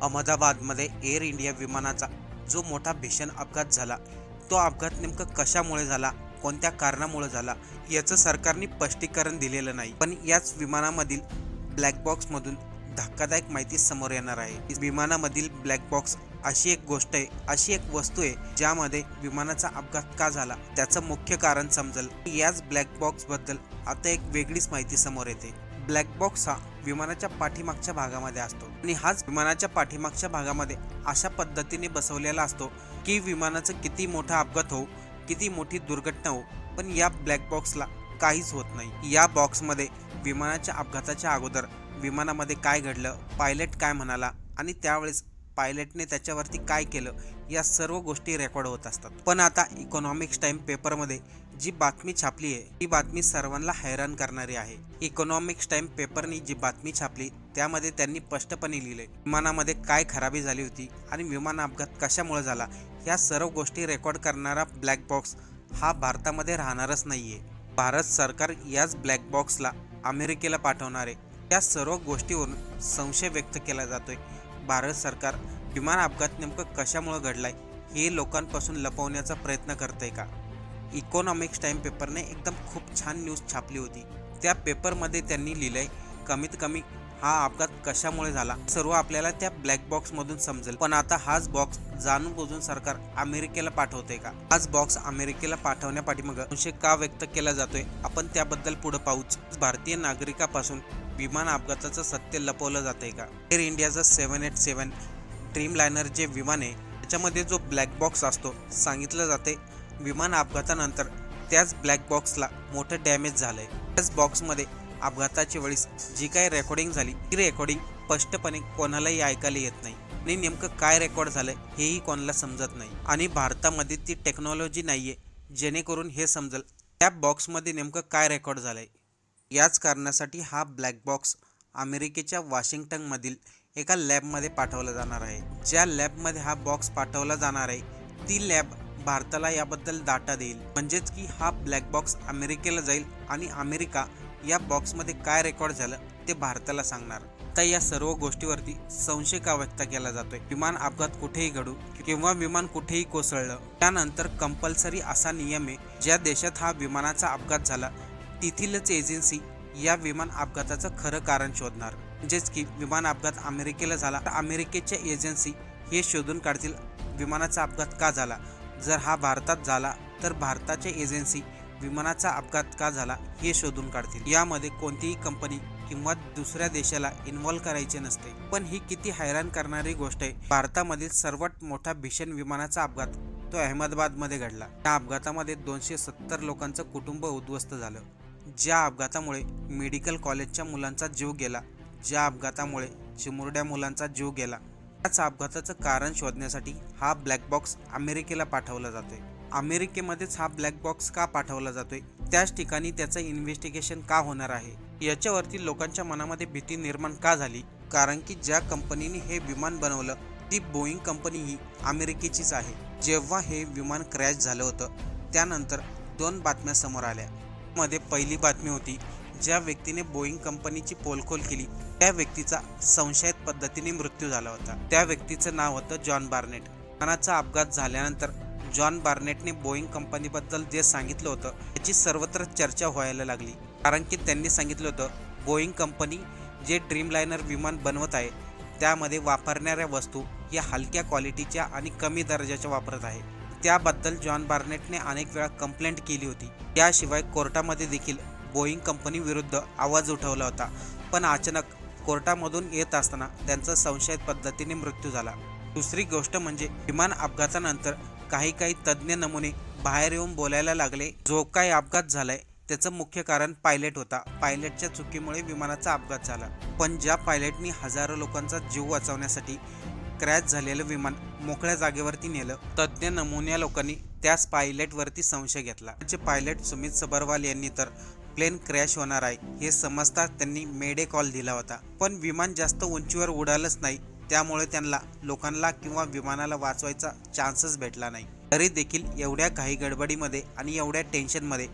अहमदाबादमध्ये air India विमानाचा जो मोठा भीषण अपघात झाला तो अपघात नेमकं कशामुळे झाला कोणत्या कारणामुळे झाला याचं सरकारने स्पष्टीकरण दिलेलं नाही. पण याच विमानामधील ब्लॅक बॉक्समधून धक्कादायक माहिती समोर येणार आहे. विमानामधील ब्लॅक बॉक्स अशी एक गोष्ट आहे अशी एक वस्तू आहे ज्यामध्ये विमानाचा अपघात का झाला त्याचं मुख्य कारण समजेल. याच ब्लॅक बॉक्सबद्दल आता एक वेगळीच माहिती समोर येते. ब्लॅक बॉक्स हा विमानाच्या पाठीमागच्या भागामध्ये असतो. आणि हाच विमानाच्या पाठीमागच्या भागामध्ये अशा पद्धतीने बसवलेला असतो की विमानाचं किती मोठा अपघात हो किती मोठी दुर्घटना हो पण या ब्लॅक बॉक्सला काहीच होत नाही. या बॉक्समध्ये विमानाच्या अपघाताच्या अगोदर विमानामध्ये काय घडलं पायलट काय म्हणाला आणि त्यावेळेस पायलटने त्याच्यावरती काय केलं या सर्व गोष्टी रेकॉर्ड होत असतात. पण आता इकॉनॉमिक्स टाइम पेपरमध्ये जी बातमी छापली आहे ती बातमी सर्वांना हैराण करणारी आहे. इकॉनॉमिक्स टाइम पेपरनी जी बातमी छापली त्यामध्ये त्यांनी स्पष्टपणे लिहिले विमानामध्ये काय खराबी झाली होती आणि विमान अपघात कशामुळे झाला या सर्व गोष्टी रेकॉर्ड करणारा ब्लॅक बॉक्स हा भारतामध्ये राहणारच नाहीये. भारत सरकार याच ब्लॅक बॉक्सला अमेरिकेला पाठवणार आहे. या सर्व गोष्टीवरून संशय व्यक्त केला जातोय. भारत सरकार विमान अपघात नेमकं कशामुळे घडलाय हे लोकांपासून लपवण्याचा प्रयत्न करतंय का? इकॉनॉमिक्स टाइम पेपरने एकदम खूप छान न्यूज छापली होती. त्या पेपरमध्ये त्यांनी लिहिलंय कमीत कमी हा अपघात कशामुळे झाला? सर्व आपल्याला त्या ब्लॅक बॉक्स मधून समजेल. पण आता हाच बॉक्स जाणून बुजून सरकार अमेरिकेला पाठवते का? हाच बॉक्स अमेरिकेला पाठवण्यापाठी मग संशय का व्यक्त केला जातोय? आपण त्याबद्दल पुढे पाहूच. भारतीय नागरिकापासून विमान अपघाताचं सत्य लपवलं जातंय का? एअर इंडियाचं सेवन एट सेवन ड्रीमलायनर जे विमान आहे त्याच्यामध्ये जो ब्लॅक बॉक्स असतो सांगितलं जाते विमान अपघातानंतर. त्याच ब्लॅक बॉक्सला मोठं डॅमेज झालं आहे त्याच बॉक्समध्ये अपघाताच्या वेळेस जी काही रेकॉर्डिंग झाली ती रेकॉर्डिंग स्पष्टपणे कोणालाही ऐकायला येत नाही. आणि नेमकं काय रेकॉर्ड झालं हेही कोणाला समजत नाही. आणि भारतामध्ये ती टेक्नॉलॉजी नाही आहे जेणेकरून हे समजेल. त्या बॉक्समध्ये नेमकं काय रेकॉर्ड झालंय? याच कारणासाठी हा ब्लॅक बॉक्स अमेरिकेच्या वॉशिंग्टनमधील एका लॅबमध्ये पाठवला जाणार आहे. ज्या लॅबमध्ये हा बॉक्स पाठवला जाणार आहे ती लॅब भारताला याबद्दल डाटा देईल. म्हणजेच की हा ब्लॅक बॉक्स अमेरिकेला जाईल आणि अमेरिका या बॉक्समध्ये काय रेकॉर्ड झालं ते भारताला सांगणार. तर या सर्व गोष्टीवरती संशय का व्यक्त केला जातोय. विमान अपघात कुठेही घडू किंवा विमान कुठेही कोसळलं त्यानंतर कंपल्सरी असा नियम आहे ज्या देशात हा विमानाचा अपघात झाला तेथीलच एजन्सी या विमान अपघाताचं खरं कारण शोधणार. म्हणजेच की विमान अपघात अमेरिकेला झाला. तर अमेरिकेच्या एजन्सी हे शोधून काढतील विमानाचा अपघात का झाला? जर हा भारतात झाला तर भारताच्या एजन्सी विमानाचा अपघात का झाला हे शोधून काढतील. यामध्ये कोणतीही कंपनी किंवा दुसऱ्या देशाला इन्व्हॉल्व करायचे नसते. पण ही किती हैराण करणारी गोष्ट आहे. भारतामधील सर्वात मोठा भीषण विमानाचा अपघात तो अहमदाबादमध्ये घडला. त्या अपघातामध्ये दोनशे सत्तर लोकांचं कुटुंब उद्ध्वस्त झालं. ज्या अपघातामुळे मेडिकल कॉलेजच्या मुलांचा जीव गेला. ज्या अपघातामुळे चिमुरड्या मुलांचा जीव गेला. त्याच अपघाताचं कारण शोधण्यासाठी हा ब्लॅक बॉक्स अमेरिकेला पाठवला जातोय. अमेरिकेमध्येच हा ब्लॅक बॉक्स का पाठवला जातोय? त्याच ठिकाणी त्याचं इन्व्हेस्टिगेशन का होणार आहे? याच्यावरती लोकांच्या मनामध्ये भीती निर्माण का झाली? कारण की ज्या कंपनीने हे विमान बनवलं ती बोईंग कंपनी ही अमेरिकेचीच आहे. जेव्हा हे विमान क्रॅश झालं होतं त्यानंतर दोन बातम्या समोर आल्या. मध्ये पहिली बातमी होती ज्या व्यक्तीने बोईंग कंपनीची पोलखोल केली त्या व्यक्तीचा संशयित पद्धतीने मृत्यू झाला होता. त्या व्यक्तीचं नाव होतं जॉन बार्नेट. विमानाचा अपघात झाल्यानंतर जॉन बार्नेटने बोईंग कंपनीबद्दल जे सांगितलं होतं त्याची सर्वत्र चर्चा व्हायला लागली. कारण की त्यांनी सांगितलं होतं बोईंग कंपनी जे ड्रीमलायनर विमान बनवत आहे त्यामध्ये वापरणाऱ्या वस्तू या हलक्या क्वालिटीच्या आणि कमी दर्जाच्या वापरत आहे. त्याबद्दल जॉन बार्नेटने अनेक वेळा कंप्लेंट केली होती. त्याशिवाय कोर्टामध्ये देखील बोईंग कंपनी विरुद्ध आवाज उठवला होता. पण अचानक कोर्टामधून येत असताना त्यांचा संशयित पद्धतीने मृत्यू झाला. दुसरी गोष्ट म्हणजे विमान अपघातानंतर काही काही तज्ज्ञ नमुने बाहेर येऊन बोलायला लागले जो काही अपघात झालाय त्याचं मुख्य कारण पायलट होता. पायलटच्या चुकीमुळे विमानाचा अपघात झाला. पण ज्या पायलटनी हजारो लोकांचा जीव वाचवण्यासाठी क्रॅश झालेलं विमान मोकळ्या जागेवरती नेलं तज्ज्ञ नमुन्या लोकांनी त्याच पायलटवरती संशय घेतला. जे पायलट सुमित सबरवाल यांनी तर प्लेन क्रॅश होणार आहे हे समजताच त्यांनी मेडे कॉल दिला होता. पण विमान जास्त उंचीवर उडालच नाही त्यामुळे त्यांना लोकांना किंवा विमानाला वाचवायचा चान्सच भेटला नाही. तरी देखील एवढ्या काही गडबडीमध्ये आणि एवढ्या टेन्शनमध्ये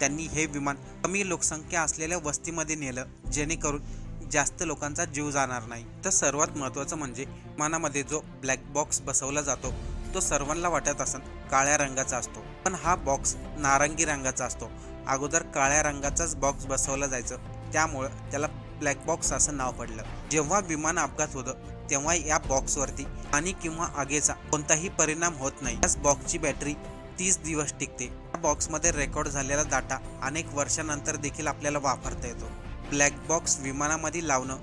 त्यांनी हे विमान कमी लोकसंख्या असलेल्या वस्तीमध्ये नेलं जेणेकरून जास्त लोकांचा जीव जाणार नाही. तर सर्वात महत्त्वाचं म्हणजे विमानामध्ये जो ब्लॅक बॉक्स बसवला जातो तो सर्वांना वाटत असन काळ्या रंगाचा असतो. पण हा बॉक्स नारंगी रंगाचा असतो. अगोदर काळ्या रंगाचाच बॉक्स बसवला जायचं. त्यामुळं त्याला ब्लॅक बॉक्स असं नाव पडलं. जेव्हा विमान अपघात होतं तेव्हा या बॉक्सवरती पाणी किंवा आगेचा कोणताही परिणाम होत नाही. याच बॉक्सची बॅटरी तीस दिवस टिकते. या बॉक्समध्ये रेकॉर्ड झालेला डाटा अनेक वर्षानंतर देखील आपल्याला वापरता येतो. ब्लॅक बॉक्स विमानामध्ये लावणं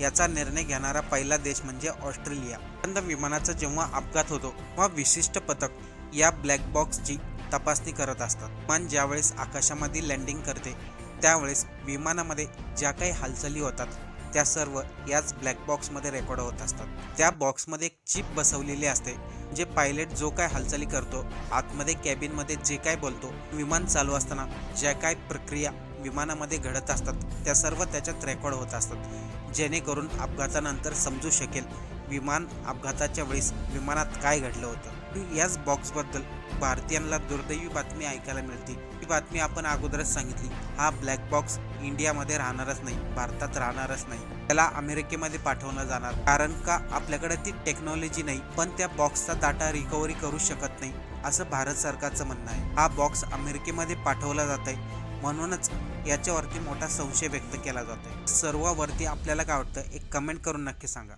याचा निर्णय घेणारा पहिला देश म्हणजे ऑस्ट्रेलिया. विमानाचा जेव्हा अपघात होतो तेव्हा विशिष्ट पथक या ब्लॅक बॉक्सची तपासणी करत असतात. विमान ज्यावेळेस आकाशामध्ये लँडिंग करते त्यावेळेस विमानामध्ये ज्या काही हालचाली होतात त्या सर्व याच ब्लॅक बॉक्समध्ये रेकॉर्ड होत असतात. त्या बॉक्समध्ये एक चिप बसवलेली असते जे पायलट जो काय हालचाली करतो आतमध्ये कॅबिनमध्ये जे काय बोलतो विमान चालू असताना ज्या काय प्रक्रिया विमानामध्ये घडत असतात. त्या सर्व त्याच्यात रेकॉर्ड होत असतात. जेणेकरून अपघातानंतर समजू शकेल विमान अपघाताच्या वेळेस विमानात काय घडलं होतं. याच बॉक्सबद्दल भारतीयांना दुर्दैवी बातमी ऐकायला मिळते. ही बातमी आपण अगोदरच सांगितली. हा ब्लॅक बॉक्स इंडियामध्ये राहणारच नाही भारतात राहणारच नाही. त्याला अमेरिकेमध्ये पाठवलं जाणार. कारण का? आपल्याकडे ती टेक्नॉलॉजी नाही पण त्या बॉक्सचा डाटा रिकव्हरी करू शकत नाही असं भारत सरकारचं म्हणणं आहे. हा बॉक्स अमेरिकेमध्ये पाठवला जात आहे म्हणूनच याच्यावरती मोठा संशय व्यक्त केला जातो सर्वावरती आपल्याला काय वाटतं? एक कमेंट करून नक्की सांगा.